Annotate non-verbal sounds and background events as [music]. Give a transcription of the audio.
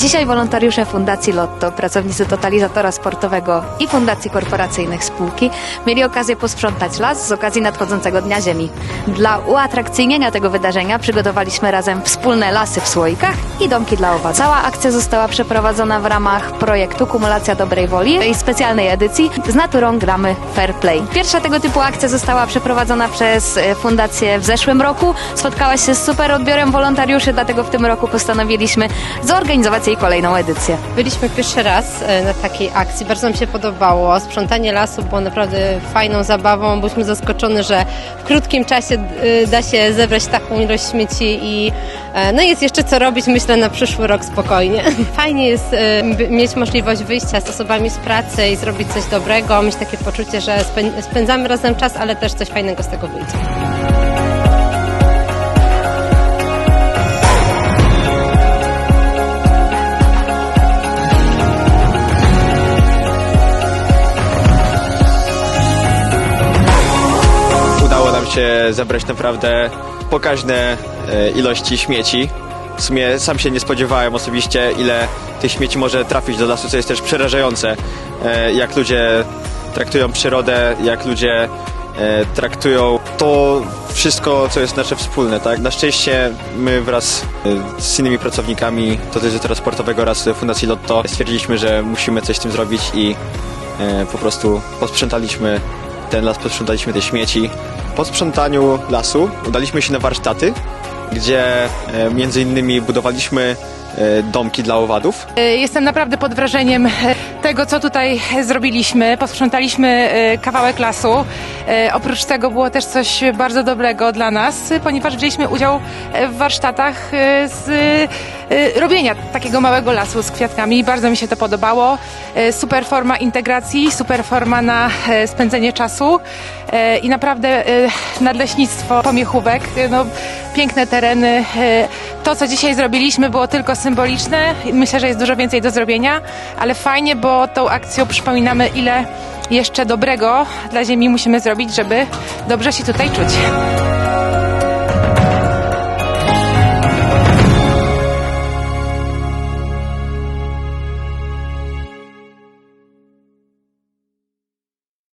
Dzisiaj wolontariusze Fundacji Lotto, pracownicy Totalizatora Sportowego i Fundacji Korporacyjnych Spółki mieli okazję posprzątać las z okazji nadchodzącego Dnia Ziemi. Dla uatrakcyjnienia tego wydarzenia przygotowaliśmy razem wspólne lasy w słoikach i domki dla owadów. Cała akcja została przeprowadzona w ramach projektu Kumulacja Dobrej Woli tej specjalnej edycji z naturą gramy Fair Play. Pierwsza tego typu akcja została przeprowadzona przez e, Fundację w zeszłym roku. Spotkała się z super odbiorem wolontariuszy, dlatego w tym roku postanowiliśmy zorganizować jej kolejną edycję. Byliśmy pierwszy raz e, na takiej akcji, bardzo nam się podobało. Sprzątanie lasu było naprawdę fajną zabawą. Byliśmy zaskoczeni, że w krótkim czasie e, da się zebrać taką ilość śmieci i e, no jest jeszcze co robić, myślę, na przyszły rok spokojnie. [laughs] Fajnie jest mieć możliwość wyjścia z osobami z pracy i zrobić coś dobrego, mieć takie poczucie, że spę- spędzamy razem czas, ale też coś fajnego z tego wyjdzie. Się zebrać naprawdę pokaźne e, ilości śmieci. W sumie sam się nie spodziewałem osobiście, ile tych śmieci może trafić do lasu, co jest też przerażające, e, jak ludzie traktują przyrodę, jak ludzie e, traktują to wszystko, co jest nasze wspólne. Tak? Na szczęście my wraz z innymi pracownikami Totalizatora Sportowego oraz Fundacji Lotto stwierdziliśmy, że musimy coś z tym zrobić i po prostu posprzątaliśmy ten las, posprzątaliśmy te śmieci. Po sprzątaniu lasu udaliśmy się na warsztaty, gdzie e, między innymi budowaliśmy domki dla owadów. E, Jestem naprawdę pod wrażeniem e, tego, co tutaj e, zrobiliśmy. Posprzątaliśmy e, kawałek lasu. E, Oprócz tego było też coś bardzo dobrego dla nas, e, ponieważ wzięliśmy udział e, w warsztatach e, z e, robienia takiego małego lasu z kwiatkami. Bardzo mi się to podobało. E, Super forma integracji, super forma na e, spędzenie czasu E, i naprawdę e, nadleśnictwo Pomiechówek, e, no, piękne tereny. To, co dzisiaj zrobiliśmy, było tylko symboliczne. Myślę, że jest dużo więcej do zrobienia, ale fajnie, bo tą akcją przypominamy, ile jeszcze dobrego dla Ziemi musimy zrobić, żeby dobrze się tutaj czuć.